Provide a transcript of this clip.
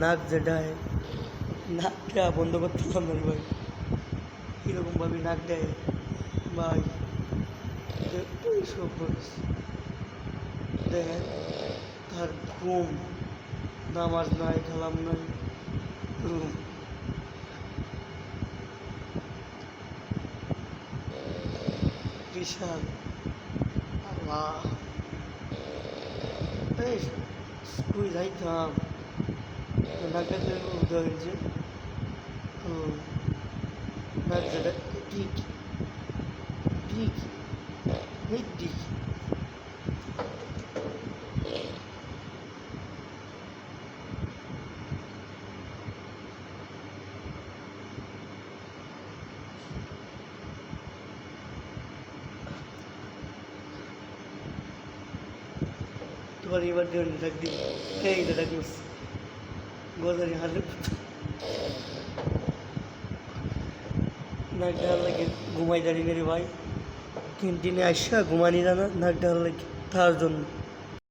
নাক যেটা নাকটা বন্ধ করতেছিলাম না রে ভাই কীরকমভাবে নাক দেয়? ভাই সব দেখেন তার ঘুম, নামাজ নাই, কালাম নাই, ঘুম। বিশাল। আল্লাহ। স্কুল যাইতাম। নাকটা উঠে হয়েছে ও নাক যেটা ঠিক ঠিক ঠিক তোমার এবার ডাক দিন এই তো গোদারি হারলে নাক ডাল লাগে ঘুমাই দাঁড়িয়ে ভাই। দিনে আসা ঘুমানি জানা, নাক ডাল লাগে তার জন্য।